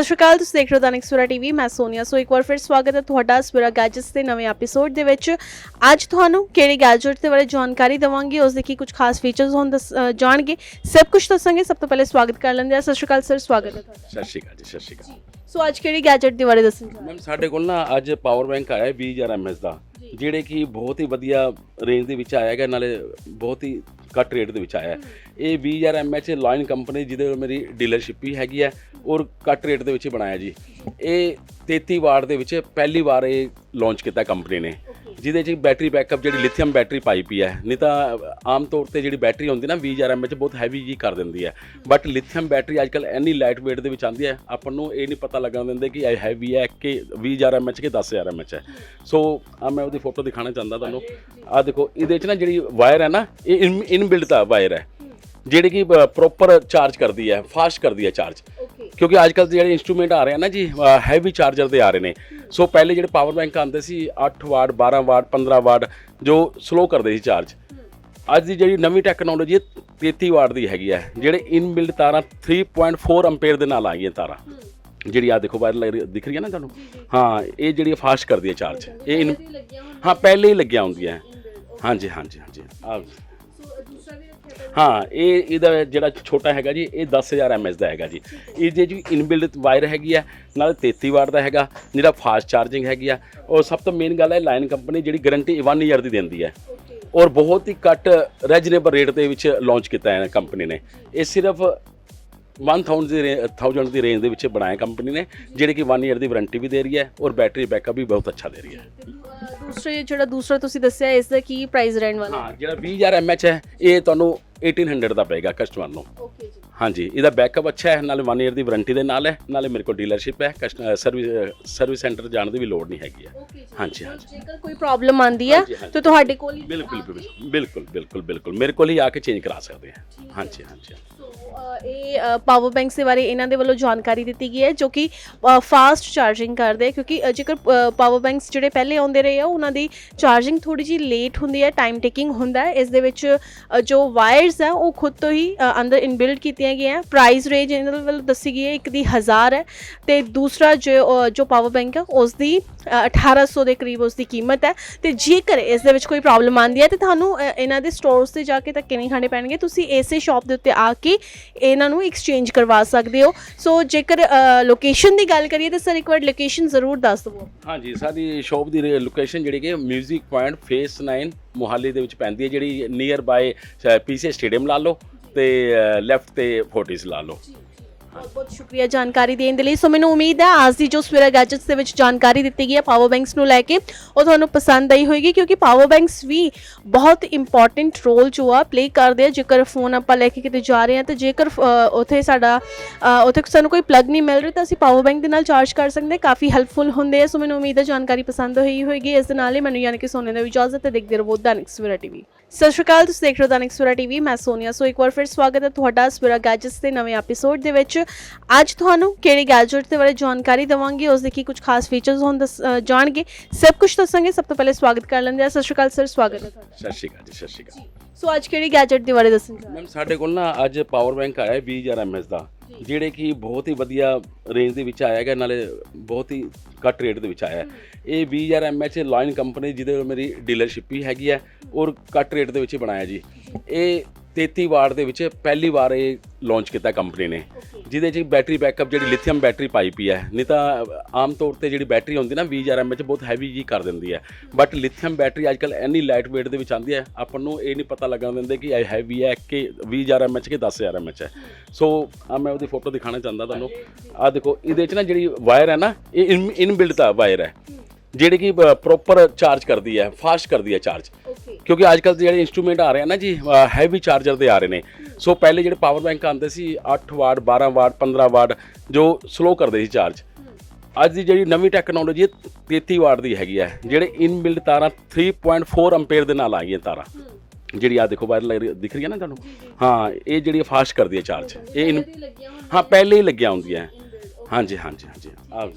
ਸਤਿ ਸ਼੍ਰੀ ਅਕਾਲ ਤੁਸੀਂ ਦੇਖ ਰਹੇ ਹੋ ਦੈਨਿਕ ਸਵੇਰਾ ਟੀਵੀ ਮੈਂ ਸੋਨੀਆ। ਸੋ ਇੱਕ ਵਾਰ ਫਿਰ ਸਵਾਗਤ ਹੈ ਤੁਹਾਡਾ ਸਵੇਰਾ ਗੈਜਟਸ ਦੇ ਨਵੇਂ ਐਪੀਸੋਡ ਦੇ ਵਿੱਚ। ਅੱਜ ਤੁਹਾਨੂੰ ਕਿਹੜੇ ਗੈਜਟ ਦੇ ਬਾਰੇ ਜਾਣਕਾਰੀ ਦਵਾਂਗੇ ਉਸ ਦੇ ਕੀ ਕੁਝ ਖਾਸ ਫੀਚਰਸ ਹੋਣ ਜਾਣਗੇ। ਸਭ ਕੁਝ ਦੱਸਾਂਗੇ ਸਭ ਤੋਂ ਪਹਿਲੇ ਸਵਾਗਤ ਕਰ ਲੈਂਦੇ ਆ ਸਤਿ ਸ਼੍ਰੀ ਅਕਾਲ ਸਰ ਸਵਾਗਤ ਹੈ ਤੁਹਾਡਾ। ਸਤਿ ਸ਼੍ਰੀ ਅਕਾਲ ਜੀ ਸਤਿ ਸ਼੍ਰੀ ਅਕਾਲ। ਸੋ ਅੱਜ ਕਿਹੜੀ ਗੈਜਟ ਦੇ ਬਾਰੇ ਦੱਸਣ ਜਾ ਰਹੇ ਮੈਮ ਸਾਡੇ ਕੋਲ ਨਾ ਅੱਜ ਪਾਵਰ ਬੈਂਕ ਆਇਆ 20000 ਐਮਐਸ ਦਾ। ਜਿਹੜੇ ਕਿ ਬਹੁਤ ਹੀ ਵਧੀਆ ਰੇਂਜ ਦੇ ਵਿੱਚ ਆਇਆ ਹੈਗਾ ਨਾਲੇ ਬਹੁਤ ਹੀ ਘੱਟ ਰੇਟ ਦੇ ਵਿੱਚ ਆਇਆ ਹੈ। ਇਹ 20000 ਐਮਐਚ ਲਾਈਨ ਕੰਪਨੀ ਜਿਹਦੇ ਕੋਲ ਮੇਰੀ ਡੀਲਰਸ਼ਿਪ ਵੀ ਹੈਗੀ ਹੈ ਔਰ ਘੱਟ ਰੇਟ ਦੇ ਵਿੱਚ ਬਣਾਇਆ ਜੀ ਇਹ 33 ਵਾਰ ਦੇ ਵਿੱਚ ਪਹਿਲੀ ਵਾਰ ਇਹ ਲਾਂਚ ਕੀਤਾ ਕੰਪਨੀ ਨੇ ਜਿਹਦੇ 'ਚ ਬੈਟਰੀ ਬੈਕਅਪ ਜਿਹੜੀ ਲਿਥੀਅਮ ਬੈਟਰੀ ਪਾਈ ਪਈ ਹੈ ਨਹੀਂ ਤਾਂ ਆਮ ਤੌਰ ਤੇ ਜਿਹੜੀ ਬੈਟਰੀ ਹੁੰਦੀ ਨਾ 20000 ਐਮਐਚ ਬਹੁਤ ਹੈਵੀ ਜੀ ਕਰ ਦਿੰਦੀ ਹੈ। ਬਟ ਲਿਥੀਅਮ ਬੈਟਰੀ ਅੱਜਕੱਲ ਇੰਨੀ ਲਾਈਟ weight ਦੇ ਵਿੱਚ ਆਉਂਦੀ ਹੈ ਆਪਾਂ ਨੂੰ ਇਹ ਨਹੀਂ ਪਤਾ ਲੱਗਣ ਦਿੰਦੇ ਕਿ ਇਹ ਹੈਵੀ ਹੈ ਕਿ 20000 ਐਮਐਚ ਕਿ 10000 ਐਮਐਚ ਹੈ। ਸੋ ਆ ਮੈਂ ਉਹਦੀ ਫੋਟੋ ਦਿਖਾਣਾ ਚਾਹੁੰਦਾ ਤੁਹਾਨੂੰ। ਆ ਦੇਖੋ ਇਹਦੇ 'ਚ ਨਾ ਜਿਹੜੀ ਵਾਇਰ ਹੈ ਨਾ ਇਹ ਇਨ ਬਿਲਡ ਦਾ ਵਾਇਰ ਹੈ। ਜਿਹੜੀ ਕਿ ਪ੍ਰੋਪਰ ਚਾਰਜ ਕਰਦੀ ਹੈ ਫਾਸਟ ਕਰਦੀ ਹੈ ਚਾਰਜ ਕਿਉਂਕਿ ਅੱਜ ਕੱਲ੍ਹ ਜਿਹੜੇ ਇਨਸਟਰੂਮੈਂਟ ਆ ਰਹੇ ਆ ਨਾ ਜੀ ਹੈਵੀ ਚਾਰਜਰ ਦੇ ਆ ਰਹੇ ਨੇ। ਸੋ ਪਹਿਲੇ ਜਿਹੜੇ ਪਾਵਰ ਬੈਂਕ ਆਉਂਦੇ ਸੀ 8 ਵਾਟ 12 ਵਾਟ 15 ਵਾਟ ਜੋ ਸਲੋ ਕਰਦੇ ਸੀ ਚਾਰਜ ਅੱਜ ਦੀ ਜਿਹੜੀ ਨਵੀਂ ਟੈਕਨੋਲੋਜੀ 33 ਵਾਟ ਦੀ ਹੈਗੀ ਹੈ ਜਿਹੜੇ ਇਨਬਿਲਡ ਤਾਰਾਂ 3.4 ਐਂਪੀਅਰ ਦੇ ਨਾਲ ਆ ਗਈਆਂ ਤਾਰਾਂ। ਜਿਹੜੀ ਆ ਦੇਖੋ ਵਾਇਰ ਲੱਗ ਰਹੀ- ਦਿਖ ਰਹੀ ਹੈ ਨਾ ਤੁਹਾਨੂੰ? ਹਾਂ ਇਹ ਜਿਹੜੀ ਫਾਸਟ ਕਰਦੀ ਹੈ ਚਾਰਜ ਇਹ ਹਾਂ ਪਹਿਲੇ ਹੀ ਲੱਗੀਆਂ ਹੁੰਦੀਆਂ। ਹਾਂਜੀ ਹਾਂਜੀ ਹਾਂਜੀ। ਆ ਹਾਂ ਇਹ ਇਹਦਾ ਜਿਹੜਾ ਛੋਟਾ ਹੈਗਾ ਜੀ ਇਹ 10000 ਐਮਐਚ ਦਾ ਹੈਗਾ ਜੀ। ਇਹ ਜੇ ਜੀ ਇਨਬਿਲਡ ਵਾਇਰ ਹੈਗੀ ਆ ਨਾਲ 33 ਵਾਟ ਦਾ ਹੈਗਾ ਜਿਹੜਾ ਫਾਸਟ ਚਾਰਜਿੰਗ ਹੈਗੀ ਆ ਔਰ ਸਭ ਤੋਂ ਮੇਨ ਗੱਲ ਹੈ ਲਾਈਨ ਕੰਪਨੀ ਜਿਹੜੀ ਗਾਰੰਟੀ 1 ਈਅਰ ਦੀ ਦਿੰਦੀ ਹੈ। ਔਰ ਬਹੁਤ ਹੀ ਘੱਟ ਰੀਜਨੇਬਲ ਰੇਟ ਦੇ ਵਿੱਚ ਲਾਂਚ ਕੀਤਾ ਹੈ ਕੰਪਨੀ ਨੇ। ਇਹ ਸਿਰਫ 1000 ਦੀ ਰੇ- 1000 ਦੀ ਰੇਂਜ ਦੇ ਵਿੱਚ ਬਣਾਇਆ ਕੰਪਨੀ ਨੇ ਜਿਹੜੀ ਕਿ 1 ਈਅਰ ਦੀ ਵਾਰੰਟੀ ਵੀ ਦੇ ਰਹੀ ਹੈ ਔਰ ਬੈਟਰੀ ਬੈਕਅਪ ਵੀ ਬਹੁਤ ਅੱਛਾ ਦੇ ਰਹੀ ਹੈ। ਦੂਸਰੇ ਜਿਹੜਾ ਦੂਸਰਾ ਤੁਸੀਂ ਦੱਸਿਆ ਇਸ ਦਾ ਕੀ ਪ੍ਰਾਈਸ ਰਹਿਣ ਵਾਲਾ ਹਾਂ? ਜਿਹੜਾ 20000 ਐਮਐਚ ਹੈ ਇਹ ਤੁਹਾਨੂੰ 1800 ਦਾ ਪਏਗਾ ਕਸਟਮਰ ਨੂੰ। ਓਕੇ ਜੀ। ਹਾਂਜੀ ਇਹਦਾ ਬੈਕਅਪ ਅੱਛਾ ਹੈ ਨਾਲੇ 1 ਇਅਰ ਦੀ ਵਾਰੰਟੀ ਦੇ ਨਾਲ ਹੈ ਨਾਲੇ ਮੇਰੇ ਕੋਲ ਡੀਲਰਸ਼ਿਪ ਹੈ ਸਰਵਿਸ ਸਰਵਿਸ ਸੈਂਟਰ ਜਾਣ ਦੀ ਵੀ ਲੋੜ ਨਹੀਂ ਹੈਗੀ ਹੈ। ਹਾਂਜੀ ਹਾਂਜੀ। ਜੇਕਰ ਕੋਈ ਪ੍ਰੋਬਲਮ ਆਂਦੀ ਹੈ। ਤਾਂ ਤੁਹਾਡੇ ਕੋਲ ਹੀ ਬਿਲਕੁਲ ਬਿਲਕੁਲ ਬਿਲਕੁਲ ਬਿਲਕੁਲ ਮੇਰੇ ਕੋਲ ਹੀ ਆ ਕੇ ਚੇਂਜ ਕਰਾ ਸਕਦੇ ਆ ਹਾਂਜੀ ਹਾਂਜੀ। ਇਹ ਪਾਵਰ ਬੈਂਕਸ ਦੇ ਬਾਰੇ ਇਹਨਾਂ ਦੇ ਵੱਲੋਂ ਜਾਣਕਾਰੀ ਦਿੱਤੀ ਗਈ ਹੈ ਜੋ ਕਿ ਫਾਸਟ ਚਾਰਜਿੰਗ ਕਰਦੇ ਕਿਉਂਕਿ ਜੇਕਰ ਪਾਵਰ ਬੈਂਕਸ ਜਿਹੜੇ ਪਹਿਲੇ ਆਉਂਦੇ ਰਹੇ ਆ ਉਹਨਾਂ ਦੀ ਚਾਰਜਿੰਗ ਥੋੜੀ ਜੀ ਲੇਟ ਹੁੰਦੀ ਹੈ ਟਾਈਮ ਟੇਕਿੰਗ ਹੁੰਦਾ ਹੈ। ਇਸ ਦੇ ਵਿੱਚ ਜੋ ਵਾਇਰਸ ਆ ਉਹ ਖੁਦ ਤੋਂ ਹੀ ਅੰਦਰ ਇਨਬਿਲਡ ਕੀਤੀਆਂ ਗਈਆਂ ਪ੍ਰਾਈਸ ਰੇਂਜ ਇਹਨਾਂ ਦੇ ਵੱਲੋਂ ਦੱਸੀ ਗਈ ਹੈ, ਇੱਕ ਦੀ 1000 ਹੈ ਤੇ ਦੂਸਰਾ ਜੋ ਪਾਵਰ ਬੈਂਕ ਹੈ ਉਸ ਦੀ 1800 ਦੇ ਕਰੀਬ ਉਸ ਦੀ ਕੀਮਤ ਹੈ। ਤੇ ਜੇਕਰ ਇਸ ਦੇ ਵਿੱਚ ਕੋਈ ਪ੍ਰੋਬਲਮ ਆਂਦੀ ਹੈ, ਤੇ ਤੁਹਾਨੂੰ ਇਹਨਾਂ ਦੇ ਸਟੋਰਸ ਤੇ ਜਾ ਕੇ ਧੱਕੇ ਨਹੀਂ ਖਾਣੇ ਪੈਣਗੇ। ਤੁਸੀਂ ਇਸੇ ਸ਼ਾਪ ਦੇ ਉੱਤੇ ਆ ਕੇ ਇਹਨਾਂ ਨੂੰ ਐਕਸਚੇਂਜ ਕਰਵਾ ਸਕਦੇ ਹੋ। ਸੋ ਜੇਕਰ ਲੋਕੇਸ਼ਨ ਦੀ ਗੱਲ ਕਰੀਏ, ਤਾਂ ਸਰ, ਇੱਕ ਵਾਰ ਲੋਕੇਸ਼ਨ ਜ਼ਰੂਰ ਦੱਸ ਦਿਓ ਹਾਂਜੀ, ਸਾਡੀ ਸ਼ਾਪ ਦੀ ਲੋਕੇਸ਼ਨ ਜਿਹੜੀ ਕਿ ਮਿਊਜ਼ਿਕ ਪੁਆਇੰਟ ਫੇਸ 9 ਮੁਹਾਲੀ ਦੇ ਵਿੱਚ ਪੈਂਦੀ ਹੈ, ਜਿਹੜੀ ਨੀਅਰ ਬਾਏ ਪੀਸੀ ਸਟੇਡੀਅਮ ਲਾ ਲਓ। ਤੇ ਲੈਫਟ ਤੇ ਫੋਰਟਿਸ ਲਾ ਲਓ। ਬਹੁਤ ਬਹੁਤ ਸ਼ੁਕਰੀਆ ਜਾਣਕਾਰੀ ਦੇਣ ਦੇ ਲਈ। ਸੋ ਮੈਨੂੰ ਉਮੀਦ ਹੈ ਅੱਜ ਦੀ ਜੋ ਸਵੇਰਾ ਗੈਜਟਸ ਦੇ ਵਿੱਚ ਜਾਣਕਾਰੀ ਦਿੱਤੀ ਗਈ ਹੈ ਪਾਵਰ ਬੈਂਕਸ ਨੂੰ ਲੈ ਕੇ ਉਹ ਤੁਹਾਨੂੰ ਪਸੰਦ ਆਈ ਹੋਏਗੀ ਕਿਉਂਕਿ ਪਾਵਰ ਬੈਂਕਸ ਵੀ ਬਹੁਤ ਇੰਪੋਰਟੈਂਟ ਰੋਲ ਜੋ ਆ ਪਲੇ ਕਰਦੇ ਆ। ਜੇਕਰ ਫੋਨ ਆਪਾਂ ਲੈ ਕੇ ਕਿਤੇ ਜਾ ਰਹੇ ਹਾਂ ਤੇ ਜੇਕਰ ਅ, ਉੱਥੇ ਸਾਡਾ ਅ, ਉੱਥੇ ਸਾਨੂੰ ਕੋਈ ਪਲੱਗ ਨਹੀਂ ਮਿਲ ਰਿਹਾ ਤਾਂ ਅਸੀਂ ਪਾਵਰ ਬੈਂਕ ਦੇ ਨਾਲ ਚਾਰਜ ਕਰ ਸਕਦੇ ਹਾਂ। ਕਾਫੀ ਹੈਲਪਫੁਲ ਹੁੰਦੇ ਆ। ਸੋ ਮੈਨੂੰ ਉਮੀਦ ਹੈ ਜਾਣਕਾਰੀ ਪਸੰਦ ਹੋਈ ਹੋਏਗੀ। ਇਸ ਦੇ ਨਾਲ ਹੀ ਮੈਨੂੰ ਯਾਨੀ ਕਿ ਸੋਨੇ ਦਾ ਇਜਾਜ਼ਤ ਤੇ ਦੇਖਦੇ ਰਹੋ ਦੈਨਿਕ ਸਵੇਰਾ ਟੀਵੀ। ਸਤਿ ਸ਼੍ਰੀ ਅਕਾਲ ਤੁਸੀਂ ਦੇਖ ਰਹੇ ਹੋ ਦੈਨਿਕ ਸਵੇਰਾ ਟੀਵੀ। ਮੈਂ ਸੋਨੀਆ। ਸੋ ਇੱਕ ਵਾਰ ਫਿਰ ਸਵਾਗਤ ਹੈ ਤੁਹਾਡਾ ਸਵੇਰਾ ਗੈਜਟਸ ਦੇ ਨਵੇਂ ਐਪੀਸੋਡ ਦੇ ਵਿੱਚ। ਅੱਜ ਤੁਹਾਨੂੰ ਕਿਹੜੇ ਗੈਜਟ ਦੇ ਬਾਰੇ ਜਾਣਕਾਰੀ ਦਵਾਂਗੇ ਉਸ ਦੇ ਕੀ ਕੁਝ ਖਾਸ ਫੀਚਰਸ ਹੋਣ ਜਾਣਗੇ। ਸਭ ਕੁਝ ਦੱਸਾਂਗੇ ਸਭ ਤੋਂ ਪਹਿਲੇ ਸਵਾਗਤ ਕਰ ਲੈਂਦੇ ਆ ਸਤਿ ਸ਼੍ਰੀ ਅਕਾਲ ਸਰ ਸਵਾਗਤ ਹੈ ਤੁਹਾਡਾ। ਸਤਿ ਸ਼੍ਰੀ ਅਕਾਲ ਜੀ ਸਤਿ ਸ਼੍ਰੀ ਅਕਾਲ। ਸੋ ਅੱਜ ਕਿਹੜੀ ਗੈਜਟ ਦੇ ਬਾਰੇ ਦੱਸਣ ਜਾ ਮੈਮ ਸਾਡੇ ਕੋਲ ਨਾ ਅੱਜ ਪਾਵਰ ਬੈਂਕ ਆਇਆ 20000 ਐਮਐਚ ਦਾ ਜਿਹੜੇ ਕਿ ਬਹੁਤ ਹੀ ਵਧੀਆ ਰੇਂਜ ਦੇ ਵਿੱਚ ਆਇਆ ਹੈਗਾ ਨਾਲੇ ਬਹੁਤ ਹੀ ਘੱਟ ਰੇਟ ਦੇ ਵਿੱਚ ਆਇਆ ਹੈ। ਇਹ 20000 ਐਮਐਚ ਲਾਈਨ ਕੰਪਨੀ ਜਿਹਦੇ ਕੋਲ ਮੇਰੀ ਡੀਲਰਸ਼ਿਪ ਵੀ ਹੈਗੀ ਹੈ ਔਰ ਘੱਟ ਰੇਟ ਦੇ ਵਿੱਚ ਬਣਾਇਆ ਜੀ। ਇਹ 33 ਵਾਟ ਦੇ ਵਿੱਚ ਪਹਿਲੀ ਵਾਰ ਇਹ ਲਾਂਚ ਕੀਤਾ ਕੰਪਨੀ ਨੇ। ਜਿਹਦੇ 'ਚ ਬੈਟਰੀ ਬੈਕਅਪ ਜਿਹੜੀ ਲਿਥੀਅਮ ਬੈਟਰੀ ਪਾਈ ਪਈ ਹੈ। ਨਹੀਂ ਤਾਂ ਆਮ ਤੌਰ ਤੇ ਜਿਹੜੀ ਬੈਟਰੀ ਹੁੰਦੀ ਨਾ 20000 ਐਮਐਚ ਬਹੁਤ ਹੈਵੀ ਜੀ ਕਰ ਦਿੰਦੀ ਹੈ। ਬਟ ਲਿਥੀਅਮ ਬੈਟਰੀ ਅੱਜਕੱਲ ਇੰਨੀ ਲਾਈਟ weight ਦੇ ਵਿੱਚ ਆਉਂਦੀ ਹੈ ਆਪਾਂ ਨੂੰ ਇਹ ਨਹੀਂ ਪਤਾ ਲੱਗਣ ਦਿੰਦੇ ਕਿ ਇਹ ਹੈਵੀ ਹੈ ਕਿ 20000 ਐਮਐਚ ਕਿ 10000 ਐਮਐਚ ਹੈ ਸੋ ਆ ਮੈਂ ਉਹਦੀ ਫੋਟੋ ਦਿਖਾਣਾ ਚਾਹੁੰਦਾ ਤੁਹਾਨੂੰ। ਆ ਦੇਖੋ ਇਹਦੇ 'ਚ ਨਾ ਜਿਹੜੀ ਵਾਇਰ ਹੈ ਨਾ ਇਹ ਇਨ ਬਿਲਡ ਦਾ ਵਾਇਰ ਹੈ। ਜਿਹੜੀ ਕਿ ਪ੍ਰੋਪਰ ਚਾਰਜ ਕਰਦੀ ਹੈ ਫਾਸਟ ਕਰਦੀ ਹੈ ਚਾਰਜ ਕਿਉਂਕਿ ਅੱਜ ਕੱਲ੍ਹ ਜਿਹੜੇ ਇਨਸਟਰੂਮੈਂਟ ਆ ਰਹੇ ਆ ਨਾ ਜੀ ਹੈਵੀ ਚਾਰਜਰ ਦੇ ਆ ਰਹੇ ਨੇ। ਸੋ ਪਹਿਲੇ ਜਿਹੜੇ ਪਾਵਰ ਬੈਂਕ ਆਉਂਦੇ ਸੀ 8 ਵਾਟ 12 ਵਾਟ 15 ਵਾਟ ਜੋ ਸਲੋ ਕਰਦੇ ਸੀ ਚਾਰਜ ਅੱਜ ਦੀ ਜਿਹੜੀ ਨਵੀਂ ਟੈਕਨੋਲੋਜੀ 33 ਵਾਟ ਦੀ ਹੈਗੀ ਹੈ ਜਿਹੜੇ ਇਨਬਿਲਡ ਤਾਰਾਂ 3.4 ਐਂਪੀਅਰ ਦੇ ਨਾਲ ਆ ਗਈਆਂ ਤਾਰਾਂ। ਜਿਹੜੀ ਆ ਦੇਖੋ ਵਾਇਰ ਲੱਗ ਰਹੀ- ਦਿਖ ਰਹੀ ਹੈ ਨਾ ਤੁਹਾਨੂੰ? ਹਾਂ ਇਹ ਜਿਹੜੀ ਫਾਸਟ ਕਰਦੀ ਹੈ ਚਾਰਜ ਇਹ ਇਨ ਹਾਂ ਪਹਿਲੇ ਹੀ ਲੱਗੀਆਂ ਹੁੰਦੀਆਂ। ਹਾਂਜੀ ਹਾਂਜੀ ਹਾਂਜੀ। ਆ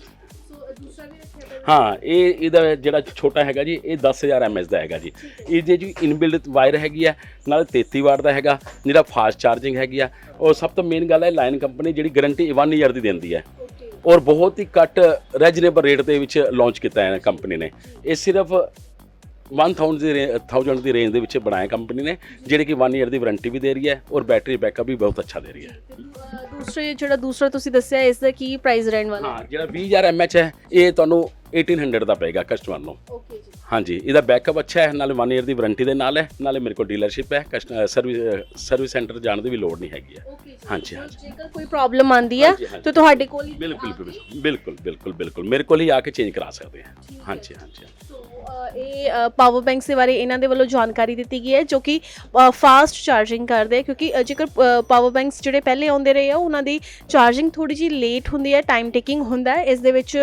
ਹਾਂ ਇਹ ਇਹਦਾ ਜਿਹੜਾ ਛੋਟਾ ਹੈਗਾ ਜੀ ਇਹ 10000 ਐਮਐਚ ਦਾ ਹੈਗਾ ਜੀ। ਇਹ ਜੇ ਜੀ ਇਨਬਿਲਡ ਵਾਇਰ ਹੈਗੀ ਆ ਨਾਲ 33 ਵਾਟ ਦਾ ਹੈਗਾ ਜਿਹੜਾ ਫਾਸਟ ਚਾਰਜਿੰਗ ਹੈਗੀ ਆ ਔਰ ਸਭ ਤੋਂ ਮੇਨ ਗੱਲ ਹੈ ਲਾਈਨ ਕੰਪਨੀ ਜਿਹੜੀ ਗਾਰੰਟੀ 1 ਈਅਰ ਦੀ ਦਿੰਦੀ ਹੈ ਔਰ ਬਹੁਤ ਹੀ ਘੱਟ ਰੀਜਨੇਬਲ ਰੇਟ ਦੇ ਵਿੱਚ ਲਾਂਚ ਕੀਤਾ ਹੈ ਕੰਪਨੀ ਨੇ। ਇਹ ਸਿਰਫ 1000 ਦੀ ਰੇ- 1000 ਦੀ ਰੇਂਜ ਦੇ ਵਿੱਚ ਬਣਾਇਆ ਕੰਪਨੀ ਨੇ ਜਿਹੜੇ ਕਿ 1 ਇਅਰ ਦੀ ਵਾਰੰਟੀ ਵੀ ਦੇ ਰਹੀ ਹੈ ਔਰ ਬੈਟਰੀ ਬੈਕਅਪ ਵੀ ਬਹੁਤ ਅੱਛਾ ਦੇ ਰਹੀ ਹੈ। ਦੂਸਰੇ ਜਿਹੜਾ ਦੂਸਰਾ ਤੁਸੀਂ ਦੱਸਿਆ ਇਸ ਦਾ ਕੀ ਪ੍ਰਾਈਸ ਰਹਿਣ ਵਾਲਾ ਹਾਂ ਜਿਹੜਾ 20000 ਐਮਐਚ ਹੈ ਇਹ ਤੁਹਾਨੂੰ 1800 ਦਾ ਪਏਗਾ ਕਸਟਮਰ ਨੂੰ। ਓਕੇ ਜੀ। ਹਾਂਜੀ ਇਹਦਾ ਬੈਕਅਪ ਅੱਛਾ ਹੈ ਨਾਲੇ 1 ਇਅਰ ਦੀ ਵਾਰੰਟੀ ਦੇ ਨਾਲ ਹੈ ਨਾਲੇ ਮੇਰੇ ਕੋਲ ਡੀਲਰਸ਼ਿਪ ਹੈ ਸਰਵਿਸ ਸਰਵਿਸ ਸੈਂਟਰ ਜਾਣ ਦੀ ਵੀ ਲੋੜ ਨਹੀਂ ਹੈਗੀ ਹੈ। ਹਾਂਜੀ ਹਾਂਜੀ। ਜੇਕਰ ਕੋਈ ਪ੍ਰੋਬਲਮ ਆਂਦੀ ਹੈ। ਤਾਂ ਤੁਹਾਡੇ ਕੋਲ ਹੀ ਬਿਲਕੁਲ ਬਿਲਕੁਲ ਬਿਲਕੁਲ ਬਿਲਕੁਲ ਮੇਰੇ ਕੋਲ ਹੀ ਆ ਕੇ ਚੇਂਜ ਕਰਾ ਸਕਦੇ ਆ ਹਾਂਜੀ ਹਾਂਜੀ ਇਹ ਪਾਵਰ ਬੈਂਕਸ ਦੇ ਬਾਰੇ ਇਹਨਾਂ ਦੇ ਵੱਲੋਂ ਜਾਣਕਾਰੀ ਦਿੱਤੀ ਗਈ ਹੈ, ਜੋ ਕਿ ਫਾਸਟ ਚਾਰਜਿੰਗ ਕਰਦੇ ਕਿਉਂਕਿ ਜੇਕਰ ਪਾਵਰ ਬੈਂਕਸ ਜਿਹੜੇ ਪਹਿਲੇ ਆਉਂਦੇ ਰਹੇ ਆ, ਉਹਨਾਂ ਦੀ ਚਾਰਜਿੰਗ ਥੋੜੀ ਜਿਹੀ ਲੇਟ ਹੁੰਦੀ ਹੈ ਟਾਈਮ ਟੇਕਿੰਗ ਹੁੰਦਾ ਹੈ, ਇਸ ਦੇ ਵਿੱਚ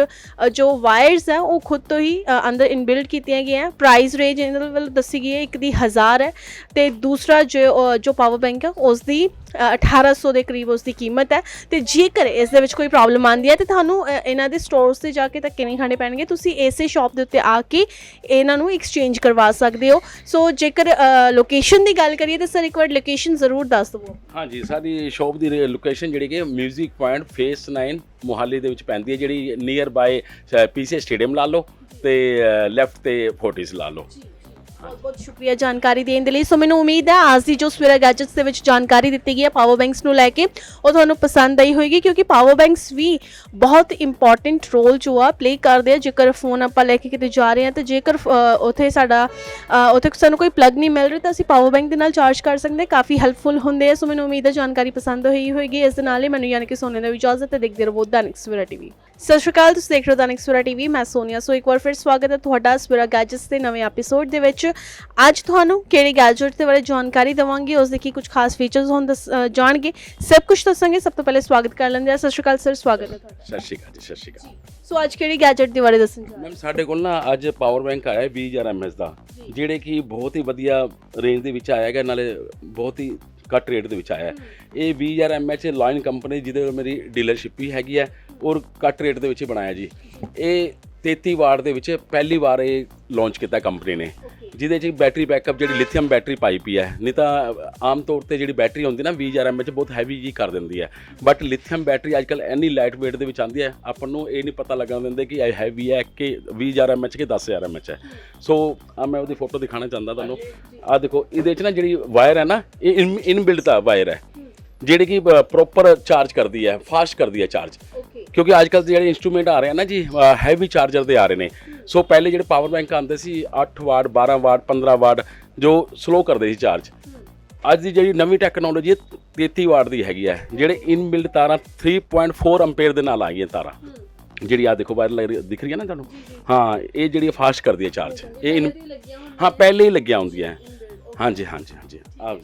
ਜੋ ਵਾਇਰਸ ਹੈ, ਉਹ ਖੁਦ ਤੋਂ ਹੀ ਅੰਦਰ ਇਨਬਿਲਡ ਕੀਤੀਆਂ ਗਈਆਂ ਪ੍ਰਾਈਸ ਰੇਂਜ ਇਹਨਾਂ ਦੇ ਵੱਲੋਂ ਦੱਸੀ ਗਈ ਹੈ, ਇੱਕ ਦੀ 1000 ਹੈ, ਤੇ ਦੂਸਰਾ ਜੋ ਪਾਵਰ ਬੈਂਕ ਹੈ, ਉਸ ਦੀ 1800 ਦੇ ਕਰੀਬ ਉਸ ਦੀ ਕੀਮਤ ਹੈ। ਤੇ ਜੇਕਰ ਇਸ ਦੇ ਵਿੱਚ ਕੋਈ ਪ੍ਰੋਬਲਮ ਆਂਦੀ ਹੈ ਤੇ ਤੁਹਾਨੂੰ ਇਹਨਾਂ ਦੇ ਸਟੋਰਸ ਤੇ ਜਾ ਕੇ ਧੱਕੇ ਨਹੀਂ ਖਾਣੇ ਪੈਣਗੇ। ਤੁਸੀਂ ਇਸੇ ਸ਼ਾਪ ਦੇ ਉੱਤੇ ਆ ਕੇ ਇਹਨਾਂ ਨੂੰ ਐਕਸਚੇਂਜ ਕਰਵਾ ਸਕਦੇ ਹੋ। ਸੋ ਜੇਕਰ ਲੋਕੇਸ਼ਨ ਦੀ ਗੱਲ ਕਰੀਏ ਤਾਂ ਸਰ ਇੱਕ ਵਾਰ ਲੋਕੇਸ਼ਨ ਜ਼ਰੂਰ ਦੱਸ ਦਿਓ ਹਾਂਜੀ ਸਾਡੀ ਸ਼ਾਪ ਦੀ ਲੋਕੇਸ਼ਨ ਜਿਹੜੀ ਕਿ 뮤직 ਪੁਆਇੰਟ ਫੇਸ 9 ਮੁਹਾਲੀ ਦੇ ਵਿੱਚ ਪੈਂਦੀ ਹੈ ਜਿਹੜੀ ਨੀਅਰ ਬਾਏ ਪੀਸੀ ਸਟੇਡੀਅਮ ਲਾ ਲਓ ਤੇ ਲੈਫਟ ਤੇ ਫੋਰਟਿਸ ਲਾ ਲਓ। ਬਹੁਤ ਬਹੁਤ ਸ਼ੁਕਰੀਆ ਜਾਣਕਾਰੀ ਦੇਣ ਦੇ ਲਈ। ਸੋ ਮੈਨੂੰ ਉਮੀਦ ਹੈ ਅੱਜ ਦੀ ਜੋ ਸਵੇਰਾ ਗੈਜਟਸ ਦੇ ਵਿੱਚ ਜਾਣਕਾਰੀ ਦਿੱਤੀ ਗਈ ਹੈ ਪਾਵਰ ਬੈਂਕਸ ਨੂੰ ਲੈ ਕੇ ਉਹ ਤੁਹਾਨੂੰ ਪਸੰਦ ਆਈ ਹੋਏਗੀ ਕਿਉਂਕਿ ਪਾਵਰ ਬੈਂਕਸ ਵੀ ਬਹੁਤ ਇੰਪੋਰਟੈਂਟ ਰੋਲ ਜੋ ਆ ਪਲੇ ਕਰਦੇ ਆ। ਜੇਕਰ ਫੋਨ ਆਪਾਂ ਲੈ ਕੇ ਕਿਤੇ ਜਾ ਰਹੇ ਹਾਂ ਤਾਂ ਜੇਕਰ ਅ, ਉੱਥੇ ਸਾਡਾ ਅ, ਉੱਥੇ ਸਾਨੂੰ ਕੋਈ ਪਲੱਗ ਨਹੀਂ ਮਿਲ ਰਿਹਾ ਤਾਂ ਅਸੀਂ ਪਾਵਰ ਬੈਂਕ ਦੇ ਨਾਲ ਚਾਰਜ ਕਰ ਸਕਦੇ ਕਾਫੀ ਹੈਲਪਫੁਲ ਹੁੰਦੇ ਆ। ਸੋ ਮੈਨੂੰ ਉਮੀਦ ਹੈ ਜਾਣਕਾਰੀ ਪਸੰਦ ਹੋਈ ਹੋਏਗੀ। ਇਸ ਦੇ ਨਾਲ ਹੀ ਮੈਨੂੰ ਯਾਨੀ ਕਿ ਸੋਨੇ ਦਾ ਇਜਾਜ਼ਤ ਹੈ। ਦੇਖਦੇ ਰਹੋ ਦਾਨਿਕ ਸਵੇਰਾ ਟੀਵੀ। ਸਤਿ ਸ਼੍ਰੀ ਅਕਾਲ। ਤੁਸੀਂ ਦੇਖ ਰਹੇ ਹੋ ਦੈਨਿਕ ਸਵੇਰਾ ਟੀਵੀ। ਮੈਂ ਸੋਨੀਆ। ਸੋ ਇੱਕ ਵਾਰ ਫਿਰ ਸਵਾਗਤ ਹੈ ਤੁਹਾਡਾ ਸਵੇਰਾ ਗੈਜਟਸ ਦੇ ਨਵੇਂ ਐਪੀਸੋਡ ਦੇ ਵਿੱਚ। ਅੱਜ ਤੁਹਾਨੂੰ ਕਿਹੜੇ ਗੈਜਟ ਦੇ ਬਾਰੇ ਜਾਣਕਾਰੀ ਦਵਾਂਗੇ ਉਸ ਦੇ ਕੀ ਕੁਝ ਖਾਸ ਫੀਚਰਸ ਹੋਣ ਜਾਣਗੇ। ਸਭ ਕੁਝ ਦੱਸਾਂਗੇ ਸਭ ਤੋਂ ਪਹਿਲੇ ਸਵਾਗਤ ਕਰ ਲੈਂਦੇ ਆ ਸਤਿ ਸ਼੍ਰੀ ਅਕਾਲ ਸਰ ਸਵਾਗਤ ਹੈ ਤੁਹਾਡਾ। ਸਤਿ ਸ਼੍ਰੀ ਅਕਾਲ ਜੀ ਸਤਿ ਸ਼੍ਰੀ ਅਕਾਲ। ਸੋ ਅੱਜ ਕਿਹੜੀ ਗੈਜਟ ਦੇ ਬਾਰੇ ਦੱਸਣ ਜਾ ਰਹੇ ਮੈਮ ਸਾਡੇ ਕੋਲ ਨਾ ਅੱਜ ਪਾਵਰ ਬੈਂਕ ਆਇਆ 20000 ਐਮਐਚ ਦਾ। ਜਿਹੜੇ ਕਿ ਬਹੁਤ ਹੀ ਵਧੀਆ ਰੇਂਜ ਦੇ ਵਿੱਚ ਆਇਆ ਹੈਗਾ ਨਾਲੇ ਬਹੁਤ ਹੀ ਘੱਟ ਰੇਟ ਦੇ ਵਿੱਚ ਆਇਆ ਹੈ। ਇਹ 20000 ਐਮਐਚ ਲਾਈਨ ਕੰਪਨੀ ਜਿਹਦੇ ਮੇਰੀ ਡੀਲਰਸ਼ਿਪ ਵੀ ਹੈਗੀ ਹੈ ਔਰ ਘੱਟ ਰੇਟ ਦੇ ਵਿੱਚ ਬਣਾਇਆ ਜੀ। ਇਹ 33 ਵਾਟ ਦੇ ਵਿੱਚ ਪਹਿਲੀ ਵਾਰ ਇਹ ਲਾਂਚ ਕੀਤਾ ਕੰਪਨੀ ਨੇ। ਜਿਹਦੇ 'ਚ ਬੈਟਰੀ ਬੈਕਅਪ ਜਿਹੜੀ ਲਿਥੀਅਮ ਬੈਟਰੀ ਪਾਈ ਪਈ ਹੈ। ਨਹੀਂ ਤਾਂ ਆਮ ਤੌਰ ਤੇ ਜਿਹੜੀ ਬੈਟਰੀ ਹੁੰਦੀ ਨਾ 20000 ਐਮਐਚ ਬਹੁਤ ਹੈਵੀ ਜੀ ਕਰ ਦਿੰਦੀ ਹੈ। ਬਟ ਲਿਥੀਅਮ ਬੈਟਰੀ ਅੱਜਕੱਲ ਇੰਨੀ ਲਾਈਟ weight ਦੇ ਵਿੱਚ ਆਉਂਦੀ ਹੈ ਆਪਾਂ ਨੂੰ ਇਹ ਨਹੀਂ ਪਤਾ ਲੱਗਣ ਦਿੰਦੇ ਕਿ ਇਹ ਹੈਵੀ ਹੈ ਕਿ 20000 ਐਮਐਚ ਕਿ 10000 ਐਮਐਚ ਹੈ। ਸੋ ਆ ਮੈਂ ਉਹਦੀ ਫੋਟੋ ਦਿਖਾਣਾ ਚਾਹੁੰਦਾ ਤੁਹਾਨੂੰ। ਆ ਦੇਖੋ ਇਹਦੇ 'ਚ ਨਾ ਜਿਹੜੀ ਵਾਇਰ ਹੈ ਨਾ ਇਹ ਇਨਬਿਲਟ ਦਾ ਵਾਇਰ ਹੈ। ਜਿਹੜੀ ਕਿ ਪ੍ਰੋਪਰ ਚਾਰਜ ਕਰਦੀ ਹੈ ਫਾਸਟ ਕਰਦੀ ਹੈ ਚਾਰਜ ਕਿਉਂਕਿ ਅੱਜ ਕੱਲ੍ਹ ਜਿਹੜੇ ਇਨਸਟਰੂਮੈਂਟ ਆ ਰਹੇ ਆ ਨਾ ਜੀ ਹੈਵੀ ਚਾਰਜਰ ਦੇ ਆ ਰਹੇ ਨੇ। ਸੋ ਪਹਿਲੇ ਜਿਹੜੇ ਪਾਵਰ ਬੈਂਕ ਆਉਂਦੇ ਸੀ 8 ਵਾਟ 12 ਵਾਟ 15 ਵਾਟ ਜੋ ਸਲੋ ਕਰਦੇ ਸੀ ਚਾਰਜ ਅੱਜ ਦੀ ਜਿਹੜੀ ਨਵੀਂ ਟੈਕਨੋਲੋਜੀ 33 ਵਾਟ ਦੀ ਹੈਗੀ ਹੈ ਜਿਹੜੇ ਇਨਬਿਲਟ ਤਾਰਾਂ 3.4 ਐਂਪੀਅਰ ਦੇ ਨਾਲ ਆ ਗਈਆਂ ਤਾਰਾਂ ਜਿਹੜੀ ਆ ਦੇਖੋ ਵਾਇਰ ਦਿਖ ਰਹੀ ਹੈ ਨਾ ਤੁਹਾਨੂੰ? ਹਾਂ ਇਹ ਜਿਹੜੀ ਫਾਸਟ ਕਰਦੀ ਹੈ ਚਾਰਜ ਇਹ ਇਨ- ਹਾਂ ਪਹਿਲੇ ਹੀ ਲੱਗੀਆਂ ਹੁੰਦੀਆਂ। ਹਾਂਜੀ ਹਾਂਜੀ ਹਾਂਜੀ। ਆ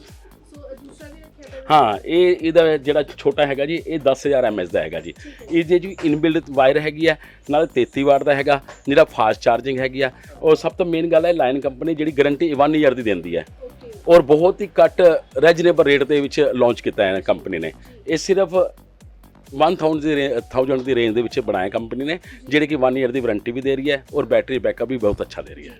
ਹਾਂ ਇਹ ਇਹਦਾ ਜਿਹੜਾ ਛੋਟਾ ਹੈਗਾ ਜੀ ਇਹ 10000 ਐਮਐਚ ਦਾ ਹੈਗਾ ਜੀ। ਇਹਦੇ ਜੀ ਇਨਬਿਲਟ ਵਾਇਰ ਹੈਗੀ ਹੈ ਨਾਲ 33 ਵਾਟ ਦਾ ਹੈਗਾ ਜਿਹੜਾ ਫਾਸਟ ਚਾਰਜਿੰਗ ਹੈਗੀ ਆ ਔਰ ਸਭ ਤੋਂ ਮੇਨ ਗੱਲ ਹੈ ਲਾਈਨ ਕੰਪਨੀ ਜਿਹੜੀ ਗਾਰੰਟੀ 1 ਇਅਰ ਦੀ ਦਿੰਦੀ ਹੈ। ਔਰ ਬਹੁਤ ਹੀ ਘੱਟ ਰੀਜਨੇਬਲ ਰੇਟ ਦੇ ਵਿੱਚ ਲਾਂਚ ਕੀਤਾ ਹੈ ਕੰਪਨੀ ਨੇ। ਇਹ ਸਿਰਫ 1000 ਦੀ ਰੇ- 1000 ਦੀ ਰੇਂਜ ਦੇ ਵਿੱਚ ਬਣਾਇਆ ਕੰਪਨੀ ਨੇ ਜਿਹੜੇ ਕਿ 1 ਇਅਰ ਦੀ ਵਾਰੰਟੀ ਵੀ ਦੇ ਰਹੀ ਹੈ ਔਰ ਬੈਟਰੀ ਬੈਕਅਪ ਵੀ ਬਹੁਤ ਅੱਛਾ ਦੇ ਰਹੀ ਹੈ।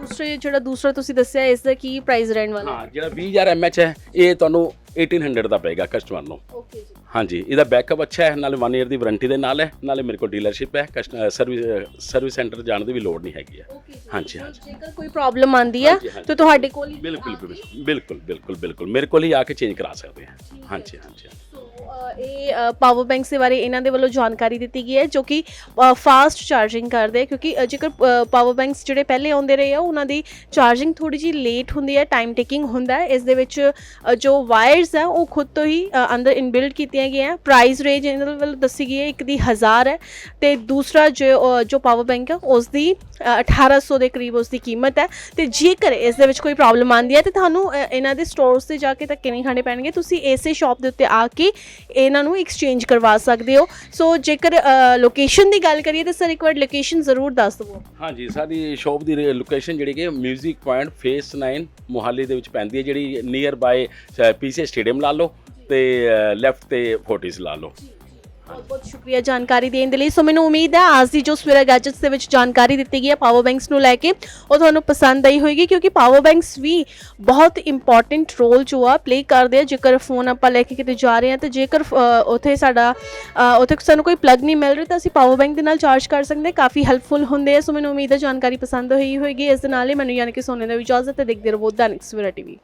ਦੂਸਰੇ ਜਿਹੜਾ ਦੂਸਰਾ ਤੁਸੀਂ ਦੱਸਿਆ ਇਸ ਦਾ ਕੀ ਪ੍ਰਾਈਸ ਰਹਿਣ ਵਾਲਾ ਹਾਂ ਜਿਹੜਾ 20000 ਐਮਐਚ ਹੈ ਇਹ ਤੁਹਾਨੂੰ 1800 ਦਾ ਪਏਗਾ ਕਸਟਮਰ ਨੂੰ। ਓਕੇ ਜੀ। ਹਾਂਜੀ ਇਹਦਾ ਬੈਕਅਪ ਅੱਛਾ ਹੈ ਨਾਲੇ 1 ਇਅਰ ਦੀ ਵਾਰੰਟੀ ਦੇ ਨਾਲ ਹੈ ਨਾਲੇ ਮੇਰੇ ਕੋਲ ਡੀਲਰਸ਼ਿਪ ਹੈ ਸਰਵਿਸ ਸਰਵਿਸ ਸੈਂਟਰ ਜਾਣ ਦੀ ਵੀ ਲੋੜ ਨਹੀਂ ਹੈਗੀ ਹੈ। ਓਕੇ ਜੀ ਹਾਂਜੀ ਹਾਂਜੀ। ਜੇਕਰ ਕੋਈ ਪ੍ਰੋਬਲਮ ਆਂਦੀ ਹੈ। ਤਾਂ ਤੁਹਾਡੇ ਕੋਲ ਹੀ ਬਿਲਕੁਲ ਬਿਲਕੁਲ ਬਿਲਕੁਲ ਬਿਲਕੁਲ ਮੇਰੇ ਕੋਲ ਹੀ ਆ ਕੇ ਚੇਂਜ ਕਰਾ ਸਕਦੇ ਆ ਹਾਂਜੀ ਹਾਂਜੀ। ਇਹ ਪਾਵਰ ਬੈਂਕਸ ਦੇ ਬਾਰੇ ਇਹਨਾਂ ਦੇ ਵੱਲੋਂ ਜਾਣਕਾਰੀ ਦਿੱਤੀ ਗਈ ਹੈ ਜੋ ਕਿ ਫਾਸਟ ਚਾਰਜਿੰਗ ਕਰਦੇ ਕਿਉਂਕਿ ਜੇਕਰ ਪਾਵਰ ਬੈਂਕਸ ਜਿਹੜੇ ਪਹਿਲੇ ਆਉਂਦੇ ਰਹੇ ਆ ਉਹਨਾਂ ਦੀ ਚਾਰਜਿੰਗ ਥੋੜੀ ਜਿਹੀ ਲੇਟ ਹੁੰਦੀ ਹੈ ਟਾਈਮ ਟੇਕਿੰਗ ਹੁੰਦਾ ਹੈ। ਇਸ ਦੇ ਵਿੱਚ ਜੋ ਵਾਇਰਸ ਹੈ ਉਹ ਖੁਦ ਤੋਂ ਹੀ ਅੰਦਰ ਇਨਬਿਲਡ ਕੀਤੀਆਂ ਗਈਆਂ। ਪ੍ਰਾਈਸ ਰੇਂਜ ਇਹਨਾਂ ਦੇ ਵੱਲੋਂ ਦੱਸੀ ਗਈ ਹੈ ਇੱਕ ਦੀ 1000 ਹੈ। ਤੇ ਦੂਸਰਾ ਜੋ ਜੋ ਪਾਵਰ ਬੈਂਕ ਹੈ ਉਸ ਦੀ ਅ, 1800 ਦੇ ਕਰੀਬ ਉਸ ਦੀ ਕੀਮਤ ਹੈ। ਤੇ ਜੇਕਰ ਇਸ ਦੇ ਵਿੱਚ ਕੋਈ ਪ੍ਰੋਬਲਮ ਆਂਦੀ ਹੈ ਤੇ ਤੁਹਾਨੂੰ ਇਹਨਾਂ ਦੇ ਸਟੋਰਸ ਤੇ ਜਾ ਕੇ ਧੱਕੇ ਨਹੀਂ ਖਾਣੇ ਪੈਣਗੇ। ਤੁਸੀਂ ਇਸੇ ਸ਼ਾਪ ਦੇ ਉੱਤੇ ਆ ਕੇ ਇਹਨਾਂ ਨੂੰ ਐਕਸਚੇਂਜ ਕਰਵਾ ਸਕਦੇ ਹੋ। ਸੋ ਜੇਕਰ ਲੋਕੇਸ਼ਨ ਦੀ ਗੱਲ ਕਰੀਏ ਤਾਂ ਸਰ ਇੱਕ ਵਾਰ ਲੋਕੇਸ਼ਨ ਜ਼ਰੂਰ ਦੱਸ ਦਿਓ ਹਾਂਜੀ ਸਾਡੀ ਸ਼ਾਪ ਦੀ ਲੋਕੇਸ਼ਨ ਜਿਹੜੀ ਕਿ 뮤직 ਪੁਆਇੰਟ ਫੇਸ 9 ਮੁਹਾਲੀ ਦੇ ਵਿੱਚ ਪੈਂਦੀ ਹੈ ਜਿਹੜੀ ਨੀਅਰ ਬਾਏ ਪੀਸੀ ਸਟੇਡੀਅਮ ਲਾ ਲਓ ਤੇ ਲੈਫਟ ਤੇ ਫੋਰਟਿਸ ਲਾ ਲਓ। ਬਹੁਤ ਬਹੁਤ ਸ਼ੁਕਰੀਆ ਜਾਣਕਾਰੀ ਦੇਣ ਦੇ ਲਈ। ਸੋ ਮੈਨੂੰ ਉਮੀਦ ਹੈ ਅੱਜ ਦੀ ਜੋ ਸਵੇਰਾ ਗੈਜਟਸ ਦੇ ਵਿੱਚ ਜਾਣਕਾਰੀ ਦਿੱਤੀ ਗਈ ਹੈ ਪਾਵਰ ਬੈਂਕਸ ਨੂੰ ਲੈ ਕੇ ਉਹ ਤੁਹਾਨੂੰ ਪਸੰਦ ਆਈ ਹੋਏਗੀ ਕਿਉਂਕਿ ਪਾਵਰ ਬੈਂਕਸ ਵੀ ਬਹੁਤ ਇੰਪੋਰਟੈਂਟ ਰੋਲ ਜੋ ਆ ਪਲੇ ਕਰਦੇ ਆ। ਜੇਕਰ ਫੋਨ ਆਪਾਂ ਲੈ ਕੇ ਕਿਤੇ ਜਾ ਰਹੇ ਹਾਂ ਤੇ ਜੇਕਰ ਅ, ਉੱਥੇ ਸਾਡਾ ਅ, ਉੱਥੇ ਸਾਨੂੰ ਕੋਈ ਪਲੱਗ ਨਹੀਂ ਮਿਲ ਰਿਹਾ ਤਾਂ ਅਸੀਂ ਪਾਵਰ ਬੈਂਕ ਦੇ ਨਾਲ ਚਾਰਜ ਕਰ ਸਕਦੇ ਕਾਫੀ ਹੈਲਪਫੁਲ ਹੁੰਦੇ ਆ। ਸੋ ਮੈਨੂੰ ਉਮੀਦ ਹੈ ਜਾਣਕਾਰੀ ਪਸੰਦ ਹੋਈ ਹੋਏਗੀ। ਇਸ ਦੇ ਨਾਲ ਹੀ ਮੈਨੂੰ ਯਾਨੀ ਕਿ ਸੋਨੇ ਦਾ ਇਜਾਜ਼ਤ ਹੈ। ਦੇਖਦੇ ਰਹੋ ਦੈਨਿਕ ਸਵੇਰਾ ਟੀਵੀ